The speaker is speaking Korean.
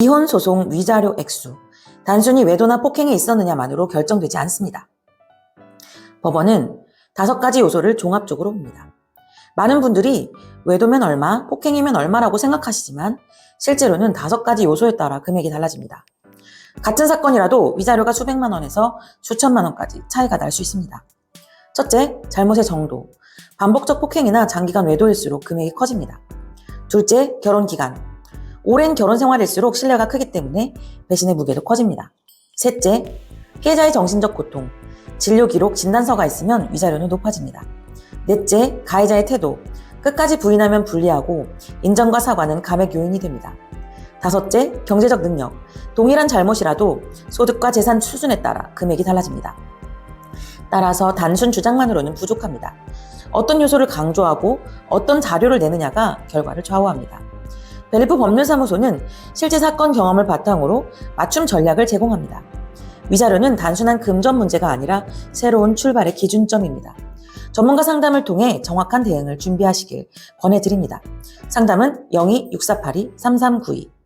이혼 소송 위자료 액수, 단순히 외도나 폭행이 있었느냐만으로 결정되지 않습니다. 법원은 다섯 가지 요소를 종합적으로 봅니다. 많은 분들이 외도면 얼마, 폭행이면 얼마라고 생각하시지만 실제로는 다섯 가지 요소에 따라 금액이 달라집니다. 같은 사건이라도 위자료가 수백만 원에서 수천만 원까지 차이가 날 수 있습니다. 첫째, 잘못의 정도. 반복적 폭행이나 장기간 외도일수록 금액이 커집니다. 둘째, 결혼 기간. 오랜 결혼 생활일수록 신뢰가 크기 때문에 배신의 무게도 커집니다. 셋째, 피해자의 정신적 고통. 진료 기록, 진단서가 있으면 위자료는 높아집니다. 넷째, 가해자의 태도. 끝까지 부인하면 불리하고 인정과 사과는 감액 요인이 됩니다. 다섯째, 경제적 능력. 동일한 잘못이라도 소득과 재산 수준에 따라 금액이 달라집니다. 따라서 단순 주장만으로는 부족합니다. 어떤 요소를 강조하고 어떤 자료를 내느냐가 결과를 좌우합니다. 벨프 법률사무소는 실제 사건 경험을 바탕으로 맞춤 전략을 제공합니다. 위자료는 단순한 금전 문제가 아니라 새로운 출발의 기준점입니다. 전문가 상담을 통해 정확한 대응을 준비하시길 권해드립니다. 상담은 02-6482-3392